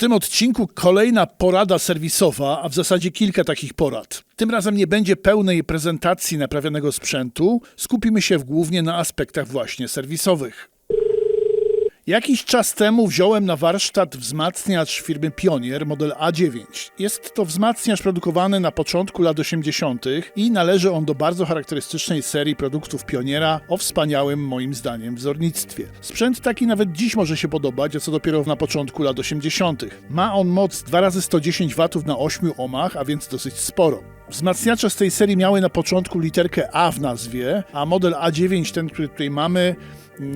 tym odcinku kolejna porada serwisowa, a w zasadzie kilka takich porad. Tym razem nie będzie pełnej prezentacji naprawionego sprzętu, skupimy się głównie na aspektach właśnie serwisowych. Jakiś czas temu wziąłem na warsztat wzmacniacz firmy Pionier model A9. Jest to wzmacniacz produkowany na początku lat 80. i należy on do bardzo charakterystycznej serii produktów Pioniera o wspaniałym moim zdaniem wzornictwie. Sprzęt taki nawet dziś może się podobać, a co dopiero na początku lat 80. Ma on moc 2 razy 110 W na 8 ohmach, a więc dosyć sporo. Wzmacniacze z tej serii miały na początku literkę A w nazwie, a model A9, ten, który tutaj mamy,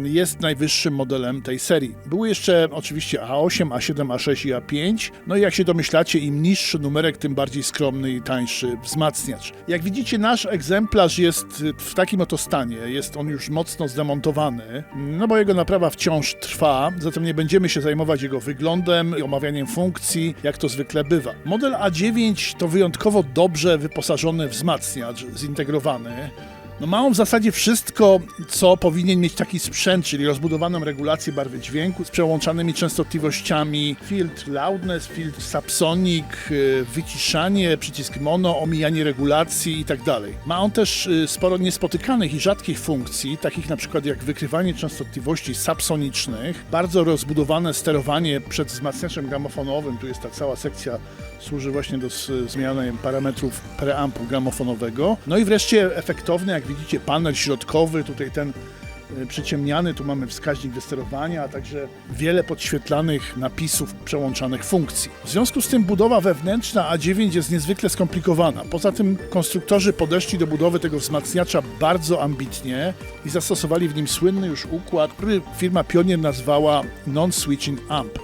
jest najwyższym modelem tej serii. Były jeszcze oczywiście A8, A7, A6 i A5. No i jak się domyślacie, im niższy numerek, tym bardziej skromny i tańszy wzmacniacz. Jak widzicie, nasz egzemplarz jest w takim oto stanie. Jest on już mocno zdemontowany, no bo jego naprawa wciąż trwa, zatem nie będziemy się zajmować jego wyglądem i omawianiem funkcji, jak to zwykle bywa. Model A9 to wyjątkowo dobrze wyposażony wzmacniacz, zintegrowany. No ma on w zasadzie wszystko, co powinien mieć taki sprzęt, czyli rozbudowaną regulację barwy dźwięku z przełączanymi częstotliwościami, filtr loudness, filtr subsonic, y, wyciszanie, przycisk mono, omijanie regulacji i tak. Ma on też y, sporo niespotykanych i rzadkich funkcji, takich na przykład jak wykrywanie częstotliwości subsonicznych, bardzo rozbudowane sterowanie przed wzmacniaczem gramofonowym, tu jest ta cała sekcja służy właśnie do zmiany parametrów preampu gramofonowego. No i wreszcie efektowny, jak widzicie, panel środkowy, tutaj ten y, przyciemniany, tu mamy wskaźnik wysterowania, a także wiele podświetlanych napisów przełączanych funkcji. W związku z tym budowa wewnętrzna A9 jest niezwykle skomplikowana. Poza tym konstruktorzy podeszli do budowy tego wzmacniacza bardzo ambitnie i zastosowali w nim słynny już układ, który firma Pionier nazwała Non-Switching Amp.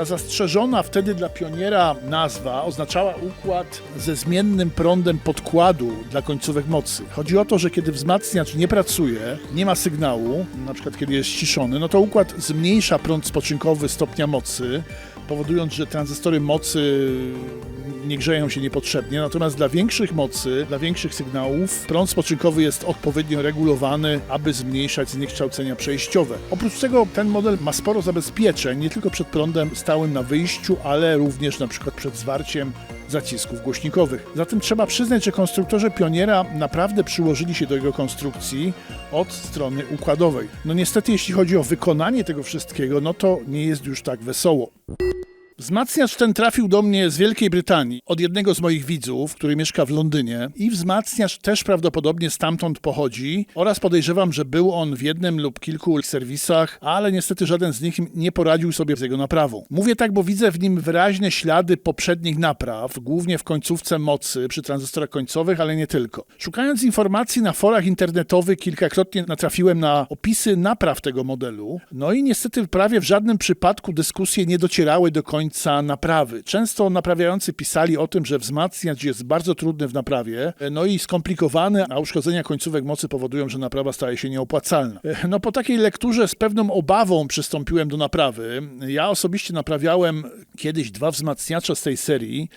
Ta zastrzeżona wtedy dla pioniera nazwa oznaczała układ ze zmiennym prądem podkładu dla końcówek mocy. Chodzi o to, że kiedy wzmacniacz nie pracuje, nie ma sygnału, na przykład kiedy jest ściszony, no to układ zmniejsza prąd spoczynkowy stopnia mocy, powodując, że tranzystory mocy nie grzeją się niepotrzebnie. Natomiast dla większych mocy, dla większych sygnałów, prąd spoczynkowy jest odpowiednio regulowany, aby zmniejszać zniekształcenia przejściowe. Oprócz tego ten model ma sporo zabezpieczeń, nie tylko przed prądem stałym na wyjściu, ale również na przykład przed zwarciem zacisków głośnikowych. Zatem trzeba przyznać, że konstruktorzy Pioniera naprawdę przyłożyli się do jego konstrukcji od strony układowej. No niestety, jeśli chodzi o wykonanie tego wszystkiego, no to nie jest już tak wesoło. Wzmacniacz ten trafił do mnie z Wielkiej Brytanii od jednego z moich widzów, który mieszka w Londynie i wzmacniacz też prawdopodobnie stamtąd pochodzi oraz podejrzewam, że był on w jednym lub kilku serwisach, ale niestety żaden z nich nie poradził sobie z jego naprawą. Mówię tak, bo widzę w nim wyraźne ślady poprzednich napraw, głównie w końcówce mocy przy tranzystorach końcowych, ale nie tylko. Szukając informacji na forach internetowych kilkakrotnie natrafiłem na opisy napraw tego modelu, no i niestety prawie w żadnym przypadku dyskusje nie docierały do końca naprawy. Często naprawiający pisali o tym, że wzmacniacz jest bardzo trudny w naprawie, no i skomplikowany, a uszkodzenia końcówek mocy powodują, że naprawa staje się nieopłacalna. No po takiej lekturze z pewną obawą przystąpiłem do naprawy. Ja osobiście naprawiałem kiedyś dwa wzmacniacze z tej serii.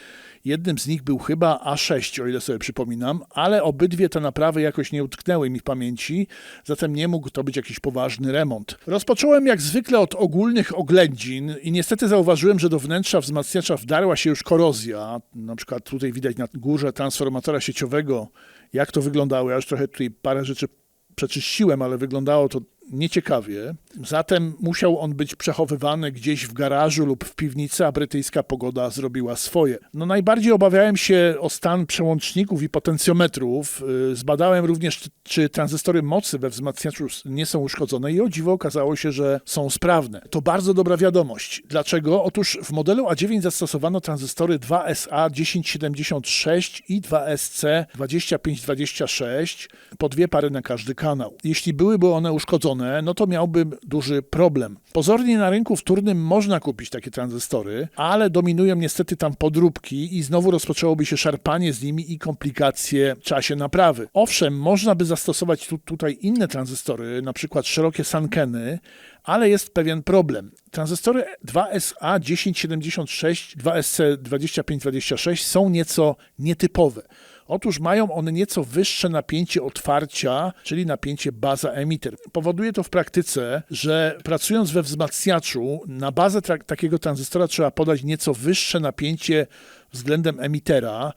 Jednym z nich był chyba A6, o ile sobie przypominam, ale obydwie te naprawy jakoś nie utknęły mi w pamięci, zatem nie mógł to być jakiś poważny remont. Rozpocząłem jak zwykle od ogólnych oględzin i niestety zauważyłem, że do wnętrza wzmacniacza wdarła się już korozja. Na przykład tutaj widać na górze transformatora sieciowego, jak to wyglądało. Ja już trochę tutaj parę rzeczy przeczyściłem, ale wyglądało to nieciekawie. Zatem musiał on być przechowywany gdzieś w garażu lub w piwnicy, a brytyjska pogoda zrobiła swoje. No najbardziej obawiałem się o stan przełączników i potencjometrów. Yy, Zbadałem również, czy- tranzystory mocy we wzmacniaczu nie są uszkodzone i o dziwo okazało się, że są sprawne. To bardzo dobra wiadomość. Dlaczego? Otóż w modelu A9 zastosowano tranzystory 2SA 1076 i 2SC 2526, po dwie pary na każdy kanał. Jeśli byłyby one uszkodzone, no to miałbym duży problem. Pozornie na rynku wtórnym można kupić takie tranzystory, ale dominują niestety tam podróbki i znowu rozpoczęłoby się szarpanie z nimi i komplikacje w czasie naprawy. Owszem, można by zastosować tu, tutaj inne tranzystory, na przykład szerokie sankeny, ale jest pewien problem. Tranzystory 2SA 1076, 2SC 2526 są nieco nietypowe. Otóż mają one nieco wyższe napięcie otwarcia, czyli napięcie baza emitter. Powoduje to w praktyce, że pracując we wzmacniaczu, na bazę takiego tranzystora trzeba podać nieco wyższe napięcie względem emitera,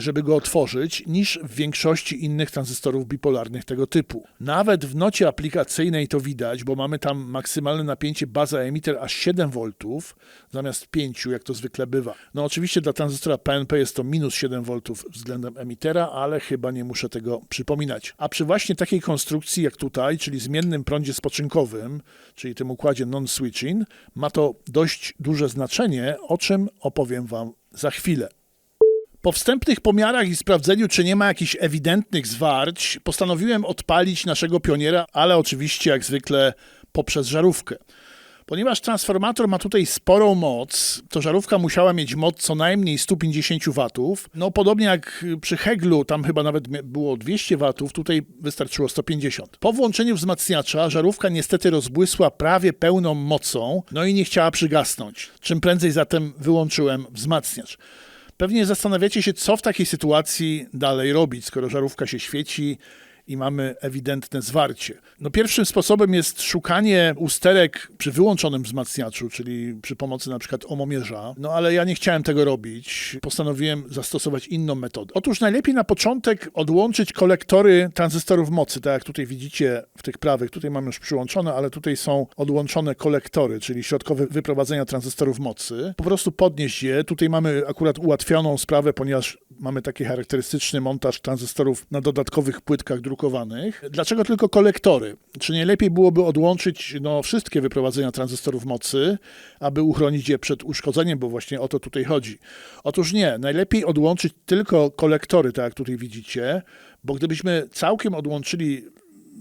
żeby go otworzyć, niż w większości innych tranzystorów bipolarnych tego typu. Nawet w nocie aplikacyjnej to widać, bo mamy tam maksymalne napięcie baza emitter aż 7 V zamiast 5, jak to zwykle bywa. No oczywiście dla tranzystora PNP jest to minus 7 V względem emitera, ale chyba nie muszę tego przypominać. A przy właśnie takiej konstrukcji jak tutaj, czyli zmiennym prądzie spoczynkowym, czyli tym układzie non-switching, ma to dość duże znaczenie, o czym opowiem Wam za chwilę. Po wstępnych pomiarach i sprawdzeniu, czy nie ma jakichś ewidentnych zwarć, postanowiłem odpalić naszego pioniera, ale oczywiście jak zwykle poprzez żarówkę. Ponieważ transformator ma tutaj sporą moc, to żarówka musiała mieć moc co najmniej 150 W. No podobnie jak przy Heglu, tam chyba nawet było 200 W, tutaj wystarczyło 150. Po włączeniu wzmacniacza żarówka niestety rozbłysła prawie pełną mocą, no i nie chciała przygasnąć. Czym prędzej zatem wyłączyłem wzmacniacz. Pewnie zastanawiacie się, co w takiej sytuacji dalej robić, skoro żarówka się świeci i mamy ewidentne zwarcie. No pierwszym sposobem jest szukanie usterek przy wyłączonym wzmacniaczu, czyli przy pomocy na przykład omomierza. No ale ja nie chciałem tego robić. Postanowiłem zastosować inną metodę. Otóż najlepiej na początek odłączyć kolektory tranzystorów mocy, tak jak tutaj widzicie w tych prawych. Tutaj mamy już przyłączone, ale tutaj są odłączone kolektory, czyli środkowe wyprowadzenia tranzystorów mocy. Po prostu podnieść je. Tutaj mamy akurat ułatwioną sprawę, ponieważ mamy taki charakterystyczny montaż tranzystorów na dodatkowych płytkach drukowanych. Dlaczego tylko kolektory? Czy nie lepiej byłoby odłączyć no, wszystkie wyprowadzenia tranzystorów mocy, aby uchronić je przed uszkodzeniem, bo właśnie o to tutaj chodzi? Otóż nie, najlepiej odłączyć tylko kolektory, tak jak tutaj widzicie, bo gdybyśmy całkiem odłączyli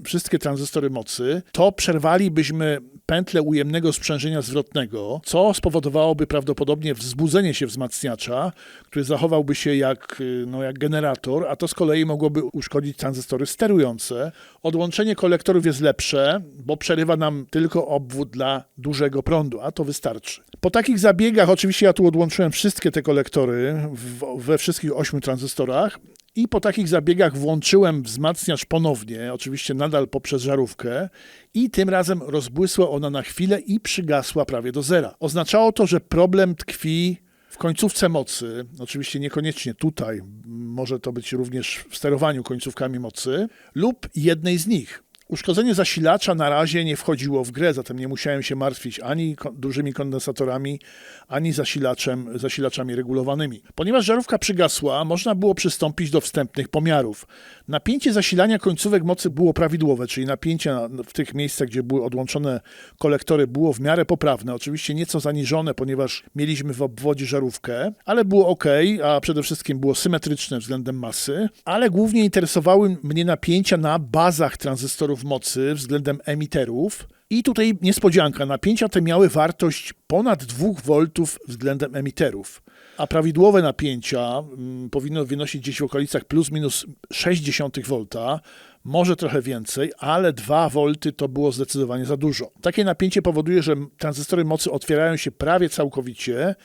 wszystkie tranzystory mocy, to przerwalibyśmy pętlę ujemnego sprzężenia zwrotnego, co spowodowałoby prawdopodobnie wzbudzenie się wzmacniacza, który zachowałby się jak, y, no, jak generator, a to z kolei mogłoby uszkodzić tranzystory sterujące. Odłączenie kolektorów jest lepsze, bo przerywa nam tylko obwód dla dużego prądu, a to wystarczy. Po takich zabiegach, oczywiście ja tu odłączyłem wszystkie te kolektory w, we wszystkich ośmiu tranzystorach, i po takich zabiegach włączyłem wzmacniacz ponownie, oczywiście nadal poprzez żarówkę, i tym razem rozbłysła ona na chwilę i przygasła prawie do zera. Oznaczało to, że problem tkwi w końcówce mocy, oczywiście niekoniecznie tutaj, może to być również w sterowaniu końcówkami mocy, lub jednej z nich. Uszkodzenie zasilacza na razie nie wchodziło w grę, zatem nie musiałem się martwić ani dużymi kondensatorami, ani zasilaczem, zasilaczami regulowanymi. Ponieważ żarówka przygasła, można było przystąpić do wstępnych pomiarów. Napięcie zasilania końcówek mocy było prawidłowe, czyli napięcie na- w tych miejscach, gdzie były odłączone kolektory, było w miarę poprawne. Oczywiście nieco zaniżone, ponieważ mieliśmy w obwodzie żarówkę, ale było ok, a przede wszystkim było symetryczne względem masy, ale głównie interesowały mnie napięcia na bazach tranzystorów mocy względem emiterów. I tutaj niespodzianka, napięcia te miały wartość ponad 2 V względem emiterów, a prawidłowe napięcia mm, powinno wynosić gdzieś w okolicach plus minus 0,6 V, może trochę więcej, ale 2 V to było zdecydowanie za dużo. Takie napięcie powoduje, że tranzystory mocy otwierają się prawie całkowicie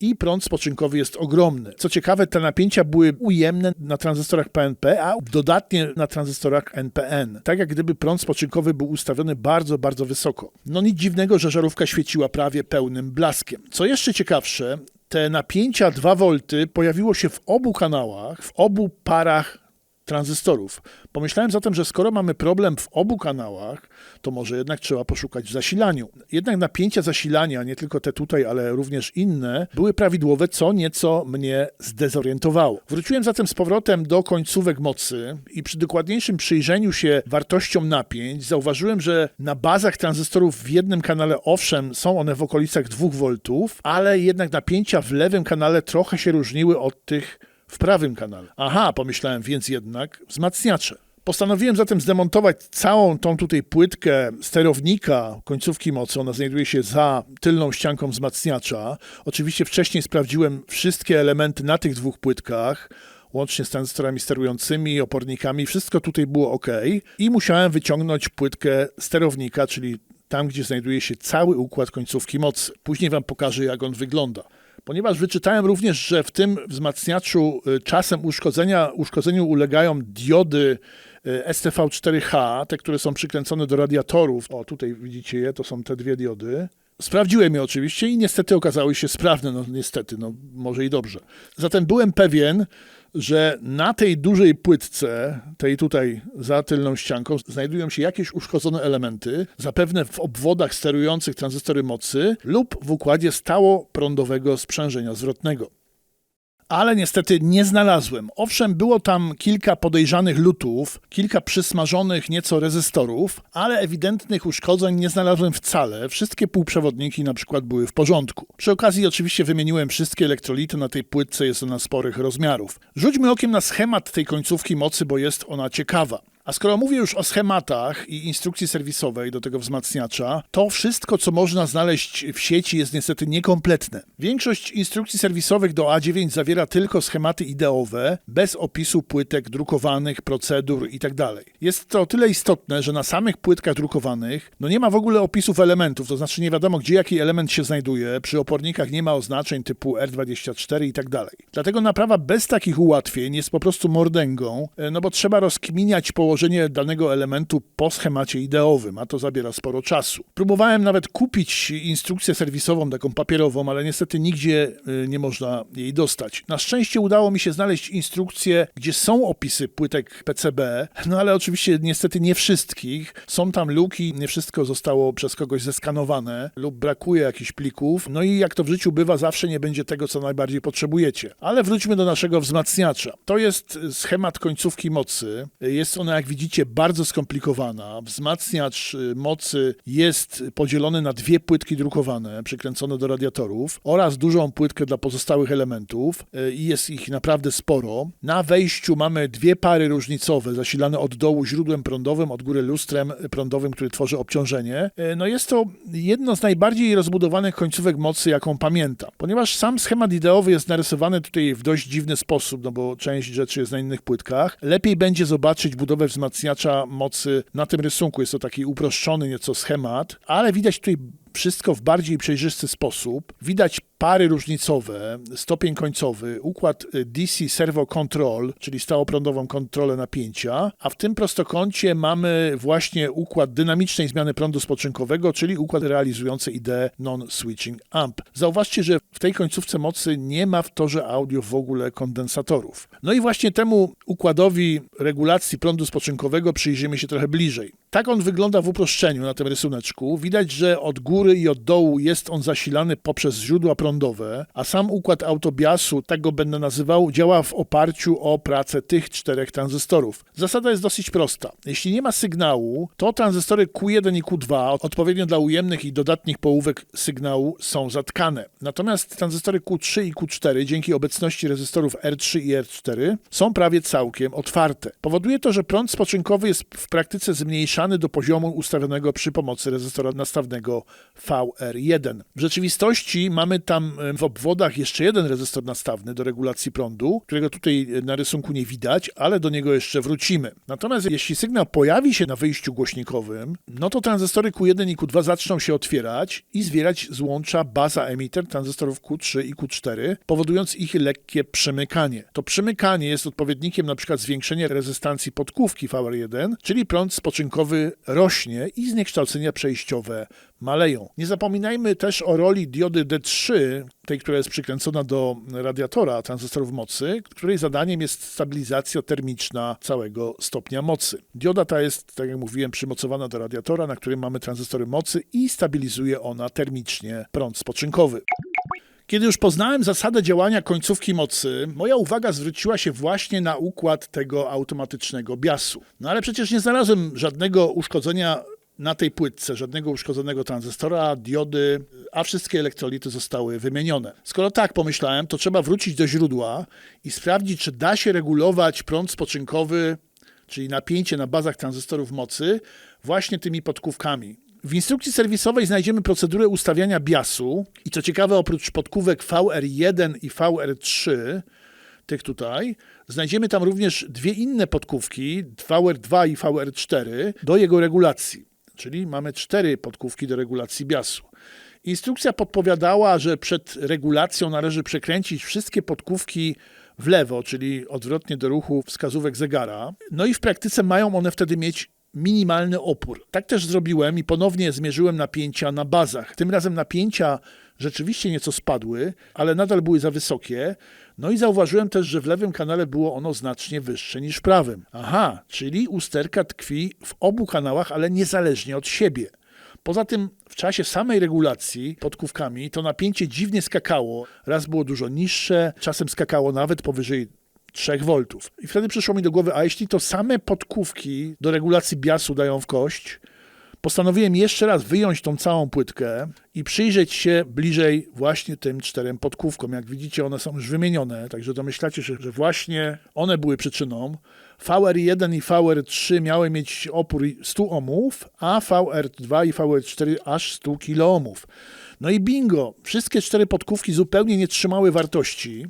i prąd spoczynkowy jest ogromny. Co ciekawe, te napięcia były ujemne na tranzystorach PNP, a dodatnie na tranzystorach NPN. Tak jak gdyby prąd spoczynkowy był ustawiony bardzo, bardzo wysoko. No nic dziwnego, że żarówka świeciła prawie pełnym blaskiem. Co jeszcze ciekawsze, te napięcia 2 V pojawiło się w obu kanałach, w obu parach tranzystorów. Pomyślałem zatem, że skoro mamy problem w obu kanałach, to może jednak trzeba poszukać w zasilaniu. Jednak napięcia zasilania, nie tylko te tutaj, ale również inne, były prawidłowe, co nieco mnie zdezorientowało. Wróciłem zatem z powrotem do końcówek mocy i przy dokładniejszym przyjrzeniu się wartościom napięć zauważyłem, że na bazach tranzystorów w jednym kanale owszem są one w okolicach 2 V, ale jednak napięcia w lewym kanale trochę się różniły od tych w prawym kanale. Aha, pomyślałem, więc jednak wzmacniacze. Postanowiłem zatem zdemontować całą tą tutaj płytkę sterownika końcówki mocy. Ona znajduje się za tylną ścianką wzmacniacza. Oczywiście wcześniej sprawdziłem wszystkie elementy na tych dwóch płytkach, łącznie z tranzystorami sterującymi, opornikami. Wszystko tutaj było ok. I musiałem wyciągnąć płytkę sterownika, czyli tam, gdzie znajduje się cały układ końcówki mocy. Później Wam pokażę, jak on wygląda. Ponieważ wyczytałem również, że w tym wzmacniaczu y, czasem uszkodzenia, uszkodzeniu ulegają diody y, STV4H, te, które są przykręcone do radiatorów. O, tutaj widzicie je, to są te dwie diody. Sprawdziłem je oczywiście i niestety okazały się sprawne. No niestety, no może i dobrze. Zatem byłem pewien, że na tej dużej płytce, tej tutaj za tylną ścianką, znajdują się jakieś uszkodzone elementy, zapewne w obwodach sterujących tranzystory mocy lub w układzie stało prądowego sprzężenia zwrotnego ale niestety nie znalazłem. Owszem, było tam kilka podejrzanych lutów, kilka przysmażonych nieco rezystorów, ale ewidentnych uszkodzeń nie znalazłem wcale. Wszystkie półprzewodniki na przykład były w porządku. Przy okazji oczywiście wymieniłem wszystkie elektrolity na tej płytce, jest ona sporych rozmiarów. Rzućmy okiem na schemat tej końcówki mocy, bo jest ona ciekawa. A skoro mówię już o schematach i instrukcji serwisowej do tego wzmacniacza, to wszystko, co można znaleźć w sieci, jest niestety niekompletne. Większość instrukcji serwisowych do A9 zawiera tylko schematy ideowe, bez opisu płytek drukowanych, procedur itd. Tak jest to o tyle istotne, że na samych płytkach drukowanych no nie ma w ogóle opisów elementów, to znaczy nie wiadomo, gdzie jaki element się znajduje. Przy opornikach nie ma oznaczeń typu R24 itd. Tak Dlatego naprawa bez takich ułatwień jest po prostu mordęgą, e, no bo trzeba rozkminiać położenie ułożenie danego elementu po schemacie ideowym, a to zabiera sporo czasu. Próbowałem nawet kupić instrukcję serwisową, taką papierową, ale niestety nigdzie y, nie można jej dostać. Na szczęście udało mi się znaleźć instrukcje, gdzie są opisy płytek PCB, no ale oczywiście niestety nie wszystkich. Są tam luki, nie wszystko zostało przez kogoś zeskanowane lub brakuje jakichś plików. No i jak to w życiu bywa, zawsze nie będzie tego, co najbardziej potrzebujecie. Ale wróćmy do naszego wzmacniacza. To jest schemat końcówki mocy. Jest ona jak widzicie, bardzo skomplikowana. Wzmacniacz y, mocy jest podzielony na dwie płytki drukowane, przykręcone do radiatorów oraz dużą płytkę dla pozostałych elementów y, i jest ich naprawdę sporo. Na wejściu mamy dwie pary różnicowe, zasilane od dołu źródłem prądowym, od góry lustrem prądowym, który tworzy obciążenie. Y, no jest to jedno z najbardziej rozbudowanych końcówek mocy, jaką pamiętam. Ponieważ sam schemat ideowy jest narysowany tutaj w dość dziwny sposób, no bo część rzeczy jest na innych płytkach, lepiej będzie zobaczyć budowę wzmacniacza mocy na tym rysunku. Jest to taki uproszczony nieco schemat, ale widać tutaj wszystko w bardziej przejrzysty sposób. Widać pary różnicowe, stopień końcowy, układ y, DC Servo Control, czyli stałoprądową kontrolę napięcia, a w tym prostokącie mamy właśnie układ dynamicznej zmiany prądu spoczynkowego, czyli układ realizujący ideę non-switching amp. Zauważcie, że w tej końcówce mocy nie ma w torze audio w ogóle kondensatorów. No i właśnie temu układowi regulacji prądu spoczynkowego przyjrzymy się trochę bliżej. Tak on wygląda w uproszczeniu na tym rysuneczku. Widać, że od góry i od dołu jest on zasilany poprzez źródła prądowe, a sam układ autobiasu, tak go będę nazywał, działa w oparciu o pracę tych czterech tranzystorów. Zasada jest dosyć prosta. Jeśli nie ma sygnału, to tranzystory Q1 i Q2, odpowiednio dla ujemnych i dodatnich połówek sygnału, są zatkane. Natomiast tranzystory Q3 i Q4, dzięki obecności rezystorów R3 i R4, są prawie całkiem otwarte. Powoduje to, że prąd spoczynkowy jest w praktyce zmniejszany zmniejszany do poziomu ustawionego przy pomocy rezystora nastawnego VR1. W rzeczywistości mamy tam w obwodach jeszcze jeden rezystor nastawny do regulacji prądu, którego tutaj na rysunku nie widać, ale do niego jeszcze wrócimy. Natomiast jeśli sygnał pojawi się na wyjściu głośnikowym, no to tranzystory Q1 i Q2 zaczną się otwierać i zwierać złącza baza emitter tranzystorów Q3 i Q4, powodując ich lekkie przemykanie. To przemykanie jest odpowiednikiem przykład zwiększenia rezystancji podkówki VR1, czyli prąd spoczynkowy rośnie i zniekształcenia przejściowe maleją. Nie zapominajmy też o roli diody D3, tej, która jest przykręcona do radiatora tranzystorów mocy, której zadaniem jest stabilizacja termiczna całego stopnia mocy. Dioda ta jest, tak jak mówiłem, przymocowana do radiatora, na którym mamy tranzystory mocy i stabilizuje ona termicznie prąd spoczynkowy. Kiedy już poznałem zasadę działania końcówki mocy, moja uwaga zwróciła się właśnie na układ tego automatycznego biasu. No ale przecież nie znalazłem żadnego uszkodzenia na tej płytce, żadnego uszkodzonego tranzystora, diody, a wszystkie elektrolity zostały wymienione. Skoro tak pomyślałem, to trzeba wrócić do źródła i sprawdzić, czy da się regulować prąd spoczynkowy, czyli napięcie na bazach tranzystorów mocy, właśnie tymi podkówkami. W instrukcji serwisowej znajdziemy procedurę ustawiania biasu i co ciekawe, oprócz podkówek VR1 i VR3, tych tutaj, znajdziemy tam również dwie inne podkówki, VR2 i VR4, do jego regulacji. Czyli mamy cztery podkówki do regulacji biasu. Instrukcja podpowiadała, że przed regulacją należy przekręcić wszystkie podkówki w lewo, czyli odwrotnie do ruchu wskazówek zegara. No i w praktyce mają one wtedy mieć minimalny opór. Tak też zrobiłem i ponownie zmierzyłem napięcia na bazach. Tym razem napięcia rzeczywiście nieco spadły, ale nadal były za wysokie. No i zauważyłem też, że w lewym kanale było ono znacznie wyższe niż w prawym. Aha, czyli usterka tkwi w obu kanałach, ale niezależnie od siebie. Poza tym w czasie samej regulacji podkówkami to napięcie dziwnie skakało. Raz było dużo niższe, czasem skakało nawet powyżej 3 V. I wtedy przyszło mi do głowy, a jeśli to same podkówki do regulacji biasu dają w kość, postanowiłem jeszcze raz wyjąć tą całą płytkę i przyjrzeć się bliżej właśnie tym czterem podkówkom. Jak widzicie, one są już wymienione, także domyślacie się, że właśnie one były przyczyną. VR1 i VR3 miały mieć opór 100 ohmów, a VR2 i VR4 aż 100 kiloohmów. No i bingo, wszystkie cztery podkówki zupełnie nie trzymały wartości.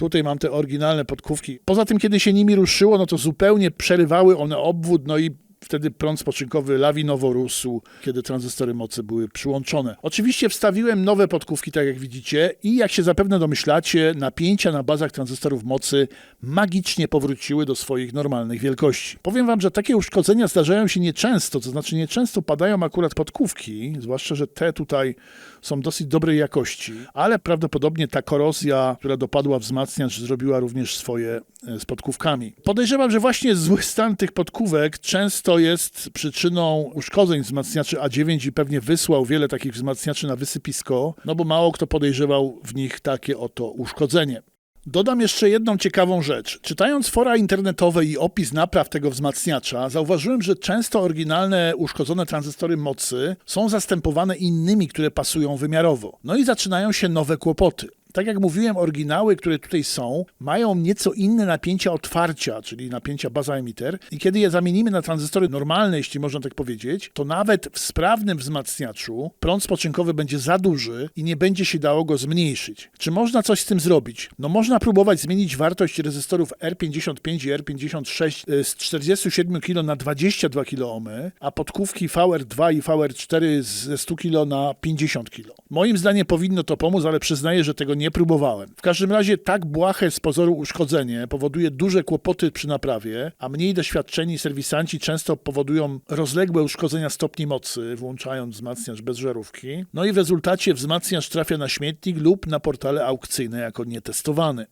Tutaj mam te oryginalne podkówki. Poza tym, kiedy się nimi ruszyło, no to zupełnie przerywały one obwód, no i wtedy prąd spoczynkowy lawinowo rósł, kiedy tranzystory mocy były przyłączone. Oczywiście wstawiłem nowe podkówki, tak jak widzicie, i jak się zapewne domyślacie, napięcia na bazach tranzystorów mocy magicznie powróciły do swoich normalnych wielkości. Powiem wam, że takie uszkodzenia zdarzają się nieczęsto, to znaczy nieczęsto padają akurat podkówki, zwłaszcza, że te tutaj są dosyć dobrej jakości, ale prawdopodobnie ta korozja, która dopadła wzmacniacz, zrobiła również swoje e, z podkówkami. Podejrzewam, że właśnie zły stan tych podkówek często jest przyczyną uszkodzeń wzmacniaczy A9 i pewnie wysłał wiele takich wzmacniaczy na wysypisko, no bo mało kto podejrzewał w nich takie oto uszkodzenie. Dodam jeszcze jedną ciekawą rzecz. Czytając fora internetowe i opis napraw tego wzmacniacza, zauważyłem, że często oryginalne uszkodzone tranzystory mocy są zastępowane innymi, które pasują wymiarowo. No i zaczynają się nowe kłopoty. Tak jak mówiłem, oryginały, które tutaj są, mają nieco inne napięcia otwarcia, czyli napięcia baza emitter. I kiedy je zamienimy na tranzystory normalne, jeśli można tak powiedzieć, to nawet w sprawnym wzmacniaczu prąd spoczynkowy będzie za duży i nie będzie się dało go zmniejszyć. Czy można coś z tym zrobić? No można próbować zmienić wartość rezystorów R55 i R56 y, z 47 kg na 22 kΩ, a podkówki VR2 i VR4 ze 100 kg na 50 kg. Moim zdaniem powinno to pomóc, ale przyznaję, że tego nie próbowałem. W każdym razie tak błahe z pozoru uszkodzenie powoduje duże kłopoty przy naprawie, a mniej doświadczeni serwisanci często powodują rozległe uszkodzenia stopni mocy, włączając wzmacniacz bez żarówki. No i w rezultacie wzmacniacz trafia na śmietnik lub na portale aukcyjne jako nietestowany.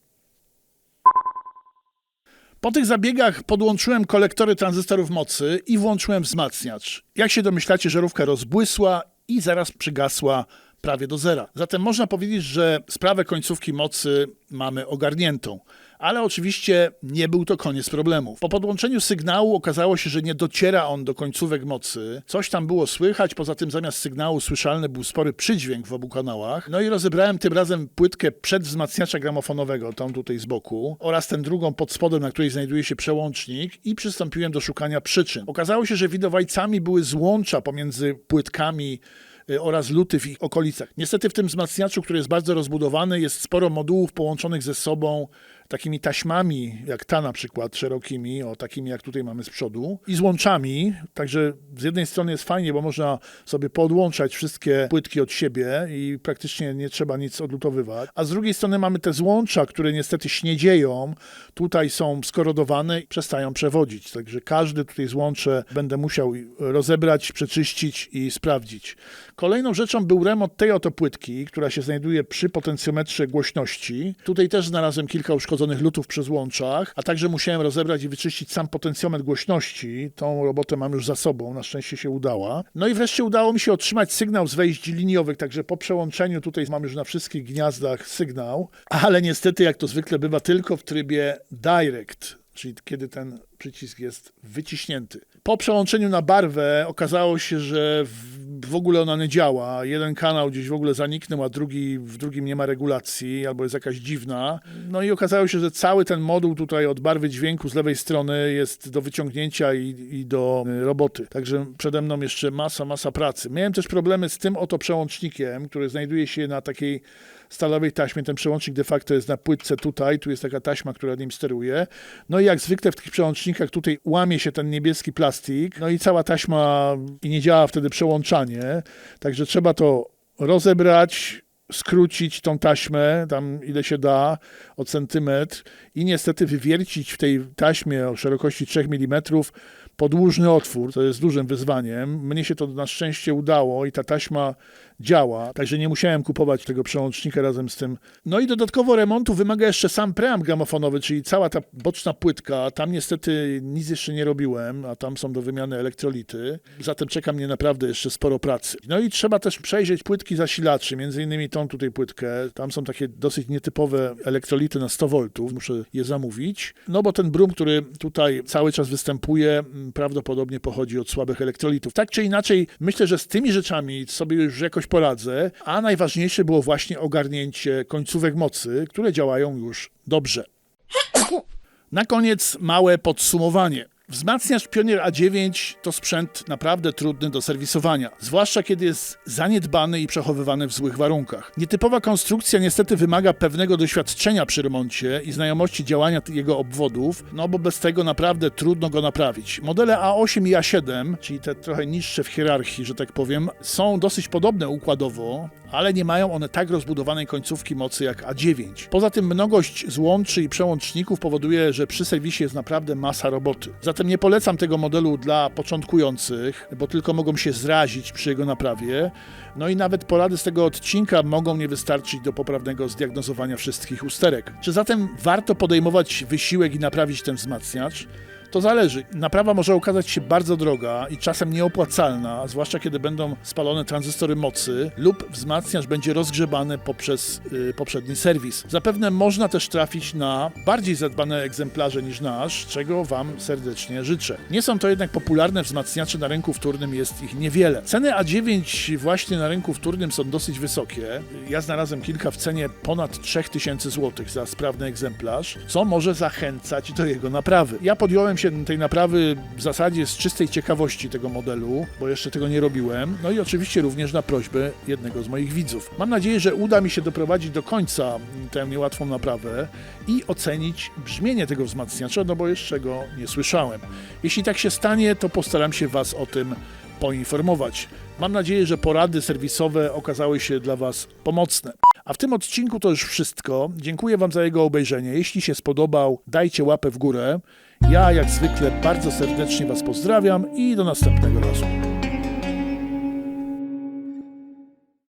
Po tych zabiegach podłączyłem kolektory tranzystorów mocy i włączyłem wzmacniacz. Jak się domyślacie, żarówka rozbłysła i zaraz przygasła prawie do zera. Zatem można powiedzieć, że sprawę końcówki mocy mamy ogarniętą. Ale oczywiście nie był to koniec problemu. Po podłączeniu sygnału okazało się, że nie dociera on do końcówek mocy. Coś tam było słychać, poza tym zamiast sygnału słyszalny był spory przydźwięk w obu kanałach. No i rozebrałem tym razem płytkę przedwzmacniacza gramofonowego, tą tutaj z boku, oraz tę drugą pod spodem, na której znajduje się przełącznik i przystąpiłem do szukania przyczyn. Okazało się, że widowajcami były złącza pomiędzy płytkami oraz luty w ich okolicach. Niestety w tym wzmacniaczu, który jest bardzo rozbudowany, jest sporo modułów połączonych ze sobą takimi taśmami, jak ta na przykład, szerokimi, o takimi jak tutaj mamy z przodu, i złączami. Także z jednej strony jest fajnie, bo można sobie podłączać wszystkie płytki od siebie i praktycznie nie trzeba nic odlutowywać. A z drugiej strony mamy te złącza, które niestety śniedzieją. Tutaj są skorodowane i przestają przewodzić. Także każdy tutaj złącze będę musiał rozebrać, przeczyścić i sprawdzić. Kolejną rzeczą był remont tej oto płytki, która się znajduje przy potencjometrze głośności. Tutaj też znalazłem kilka uszkodzonych lutów przy złączach, a także musiałem rozebrać i wyczyścić sam potencjometr głośności. Tą robotę mam już za sobą, na szczęście się udała. No i wreszcie udało mi się otrzymać sygnał z wejść liniowych, także po przełączeniu tutaj mam już na wszystkich gniazdach sygnał, ale niestety, jak to zwykle bywa, tylko w trybie direct, czyli kiedy ten przycisk jest wyciśnięty. Po przełączeniu na barwę okazało się, że w ogóle ona nie działa. Jeden kanał gdzieś w ogóle zaniknął, a drugi, w drugim nie ma regulacji albo jest jakaś dziwna. No i okazało się, że cały ten moduł tutaj od barwy dźwięku z lewej strony jest do wyciągnięcia i, i do roboty. Także przede mną jeszcze masa, masa pracy. Miałem też problemy z tym oto przełącznikiem, który znajduje się na takiej stalowej taśmie. Ten przełącznik de facto jest na płytce tutaj, tu jest taka taśma, która nim steruje. No i jak zwykle w tych przełącznikach tutaj łamie się ten niebieski plastik, no i cała taśma i nie działa wtedy przełączanie, także trzeba to rozebrać, skrócić tą taśmę, tam ile się da, o centymetr i niestety wywiercić w tej taśmie o szerokości 3 mm podłużny otwór, to jest dużym wyzwaniem. Mnie się to na szczęście udało i ta taśma działa, także nie musiałem kupować tego przełącznika razem z tym. No i dodatkowo remontu wymaga jeszcze sam preamp gramofonowy, czyli cała ta boczna płytka. Tam niestety nic jeszcze nie robiłem, a tam są do wymiany elektrolity. Zatem czeka mnie naprawdę jeszcze sporo pracy. No i trzeba też przejrzeć płytki zasilaczy, między innymi tą tutaj płytkę. Tam są takie dosyć nietypowe elektrolity na 100 V, muszę je zamówić. No bo ten brum, który tutaj cały czas występuje, m, prawdopodobnie pochodzi od słabych elektrolitów. Tak czy inaczej, myślę, że z tymi rzeczami sobie już jakoś poradzę, a najważniejsze było właśnie ogarnięcie końcówek mocy, które działają już dobrze. Na koniec małe podsumowanie. Wzmacniacz Pionier A9 to sprzęt naprawdę trudny do serwisowania, zwłaszcza kiedy jest zaniedbany i przechowywany w złych warunkach. Nietypowa konstrukcja niestety wymaga pewnego doświadczenia przy remoncie i znajomości działania jego obwodów, no bo bez tego naprawdę trudno go naprawić. Modele A8 i A7, czyli te trochę niższe w hierarchii, że tak powiem, są dosyć podobne układowo, ale nie mają one tak rozbudowanej końcówki mocy jak A9. Poza tym mnogość złączy i przełączników powoduje, że przy serwisie jest naprawdę masa roboty. Zatem nie polecam tego modelu dla początkujących, bo tylko mogą się zrazić przy jego naprawie. No i nawet porady z tego odcinka mogą nie wystarczyć do poprawnego zdiagnozowania wszystkich usterek. Czy zatem warto podejmować wysiłek i naprawić ten wzmacniacz? To zależy. Naprawa może okazać się bardzo droga i czasem nieopłacalna, zwłaszcza kiedy będą spalone tranzystory mocy lub wzmacniacz będzie rozgrzebany poprzez y, poprzedni serwis. Zapewne można też trafić na bardziej zadbane egzemplarze niż nasz, czego Wam serdecznie życzę. Nie są to jednak popularne wzmacniacze na rynku wtórnym, jest ich niewiele. Ceny A9 właśnie na rynku wtórnym są dosyć wysokie. Ja znalazłem kilka w cenie ponad 3000 zł za sprawny egzemplarz, co może zachęcać do jego naprawy. Ja się tej naprawy w zasadzie z czystej ciekawości tego modelu, bo jeszcze tego nie robiłem. No i oczywiście również na prośbę jednego z moich widzów. Mam nadzieję, że uda mi się doprowadzić do końca tę niełatwą naprawę i ocenić brzmienie tego wzmacniacza, no bo jeszcze go nie słyszałem. Jeśli tak się stanie, to postaram się Was o tym poinformować. Mam nadzieję, że porady serwisowe okazały się dla Was pomocne. A w tym odcinku to już wszystko. Dziękuję Wam za jego obejrzenie. Jeśli się spodobał, dajcie łapę w górę. Ja, jak zwykle, bardzo serdecznie Was pozdrawiam i do następnego razu.